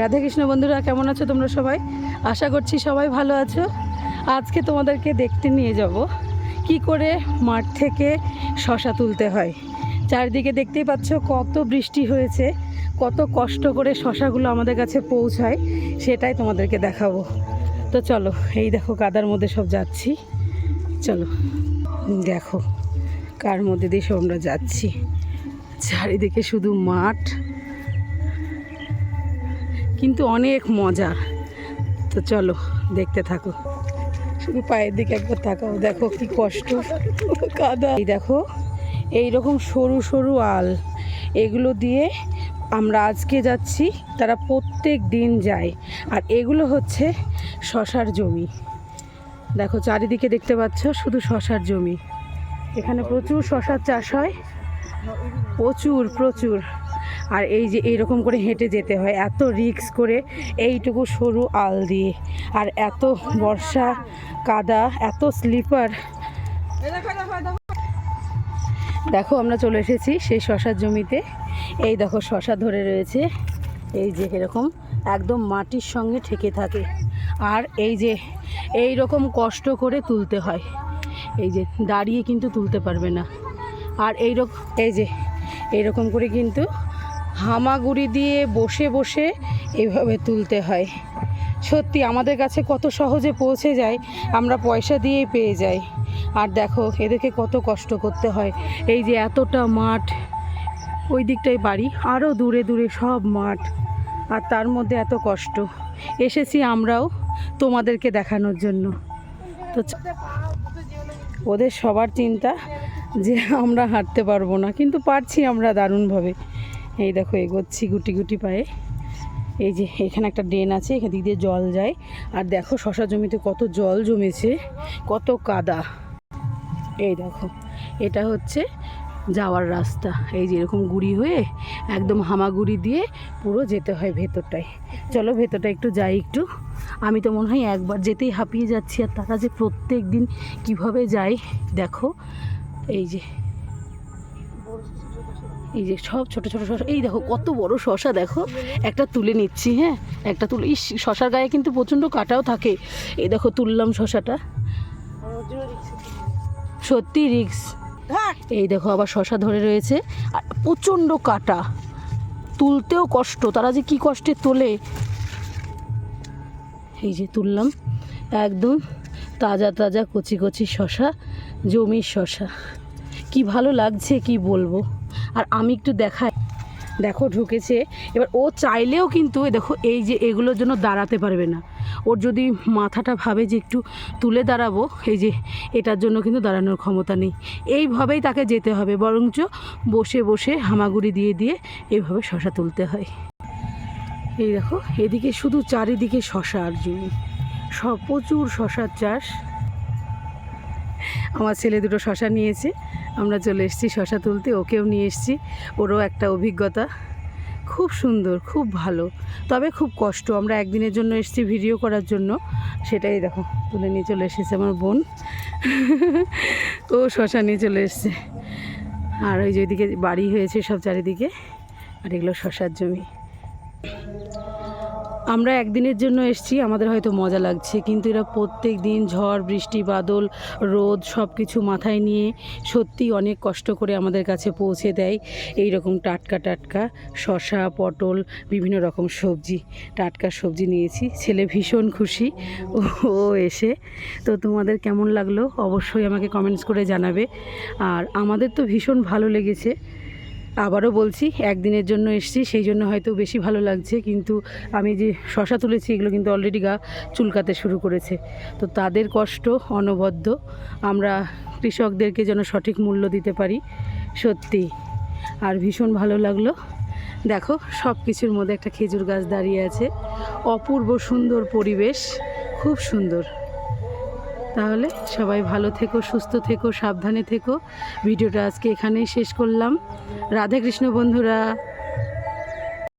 রাধে কৃষ্ণ বন্ধুরা, কেমন আছো তোমরা সবাই? আশা করছি সবাই ভালো আছো। আজকে তোমাদেরকে দেখতে নিয়ে যাব। কি করে মাঠ থেকে শশা তুলতে হয়? চারিদিকে দেখতেই পাচ্ছ কত বৃষ্টি হয়েছে, কত কষ্ট করে শশাগুলো আমাদের কাছে পৌঁছায়, সেটাই তোমাদেরকে দেখাবো। তো চলো, এই দেখো কাদার মধ্যে সব যাচ্ছি। চলো, দেখো কার মধ্যে দিয়ে সব আমরা যাচ্ছি। চারিদিকে শুধু মাঠ। কিন্তু অনেক মজা। তো চলো, দেখতে থাকো। শুধু পায়ের দিকে একবার তাকাও, দেখো কি কষ্ট। কাদা। এই দেখো এই রকম সরু সরু আল। এগুলো দিয়ে আমরা আজকে যাচ্ছি, তারা প্রত্যেক দিন যায়। আর এগুলো হচ্ছে শশার জমি। দেখো, চারিদিকে দেখতে পাচ্ছ, শুধু শশার জমি। এখানে প্রচুর শশার চাষ হয়। প্রচুর প্রচুর। আর এই যে এইরকম করে হেঁটে যেতে হয়, এত রিক্স করে এইটুকু সরু আল দিয়ে। আর এত বর্ষা, কাদা, এত স্লিপার। দেখো, আমরা চলে এসেছি সেই শশার জমিতে। এই দেখো, শশা ধরে রয়েছে। এই যে এরকম, একদম মাটির সঙ্গে ঠেকে থাকে। আর এই যে এই রকম কষ্ট করে তুলতে হয়। এই যে দাঁড়িয়ে কিন্তু তুলতে পারবে না। আর এই রকম এই যে, এইরকম করে কিন্তু হামাগুড়ি দিয়ে বসে বসে এভাবে তুলতে হয়। সত্যি আমাদের কাছে কত সহজে পৌঁছে যায়, আমরা পয়সা দিয়েই পেয়ে যাই। আর দেখো, এদেরকে কত কষ্ট করতে হয়। এই যে এতটা মাঠ, ওই দিকটাই বাড়ি আরও দূরে দূরে সব মাঠ। আর তার মধ্যে এত কষ্ট। এসেছি আমরাও তোমাদেরকে দেখানোর জন্য। তো ওদের সবার চিন্তা যে আমরা হাঁটতে পারব না, কিন্তু পারছি আমরা দারুণভাবে। এই দেখো, এগোচ্ছি গুটি গুটি পায়ে। এই যে, এখানে একটা ড্রেন আছে, এখান দিক দিয়ে জল যায়। আর দেখো, শশা জমিতে কত জল জমেছে, কত কাদা। এই দেখো, এটা হচ্ছে যাওয়ার রাস্তা। এই যে, এরকম গুড়ি হয়ে একদম হামাগুড়ি দিয়ে পুরো যেতে হয় ভেতরটায়। চলো, ভেতরটা একটু যাই একটু। আমি তো মনে হয় একবার যেতেই হাঁপিয়ে যাচ্ছি, আর তারা যে প্রত্যেক দিন কীভাবে যায়, দেখো। এই যে এই যে সব ছোট ছোট শশা এই দেখো কত বড় শশা দেখো। একটা তুলে নিচ্ছি হ্যাঁ? একটা তুলে, ইস শশার গায়ে কিন্তু প্রচণ্ড কাটাও থাকে। এই দেখো তুললাম শশাটা সত্যি রিক্স। এই দেখো আবার শশা ধরে রয়েছে। আর প্রচণ্ড কাটা। তুলতেও কষ্ট, তারা যে কি কষ্টে তোলে। এই যে তুললাম, একদম তাজা তাজা কচি কচি শশা জমির শশা কি ভালো লাগছে, কি বলব? আর আমি একটু দেখাই। দেখো ঢুকেছে। এবার ও চাইলেও কিন্তু দেখো, এই যে এগুলোর জন্য দাঁড়াতে পারবে না। ওর যদি মাথাটা ভাবে যে একটু তুলে দাঁড়াবো, এই যে এটার জন্য কিন্তু দাঁড়ানোর ক্ষমতা নেই। এইভাবেই তাকে যেতে হবে। বরঞ্চ বসে বসে হামাগুড়ি দিয়ে দিয়ে এইভাবে শশা তুলতে হয়। এই দেখো, এদিকে শুধু চারিদিকে শশা আর জমি। সব প্রচুর শশার চাষ। আমার ছেলে দুটো শশা নিয়েছে। আমরা চলে এসেছি শশা তুলতে, ওকেও নিয়ে এসেছি। ওরও একটা অভিজ্ঞতা। খুব সুন্দর, খুব ভালো। তবে খুব কষ্ট, আমরা একদিনের জন্য এসেছি ভিডিও করার জন্য। সেটাই দেখো, তুলে নিয়ে চলে এসেছে আমার বোন। ও শশা নিয়ে চলে এসছে। আর ওই যে ওইদিকে বাড়ি হয়েছে সব চারিদিকে। আর এগুলো শশার জমি। আমরা একদিনের জন্য এসেছি, আমাদের হয়তো মজা লাগছে, কিন্তু এরা প্রত্যেক দিন ঝড়, বৃষ্টি, বাদল, রোদ সব কিছু মাথায় নিয়ে সত্যি অনেক কষ্ট করে আমাদের কাছে পৌঁছে দেয়। এই রকম টাটকা টাটকা শশা পটল, বিভিন্ন রকম সবজি, টাটকা সবজি নিয়েছি। ছেলে ভীষণ খুশি, ও এসে। তো তোমাদের কেমন লাগল? অবশ্যই আমাকে কমেন্টস করে জানাবে। আর আমাদের তো ভীষণ ভালো লেগেছে। আবারও বলছি, একদিনের জন্য এসেছি, সেই জন্য হয়তো বেশি ভালো লাগছে, কিন্তু আমি যে শশা তুলেছি, এগুলো কিন্তু অলরেডি গা চুলকাতে শুরু করেছে। তো তাদের কষ্ট অনবদ্য, আমরা কৃষকদেরকে যেন সঠিক মূল্য দিতে পারি, সত্যি। আর ভীষণ ভালো লাগল। দেখো সব কিছুর মধ্যে একটা খেজুর গাছ দাঁড়িয়ে আছে। অপূর্ব সুন্দর পরিবেশ, খুব সুন্দর। তাহলে সবাই ভালো থেকো, সুস্থ থেকো, সাবধানে থেকো। ভিডিওটা আজকে এখানেই শেষ করলাম। রাধে কৃষ্ণ বন্ধুরা।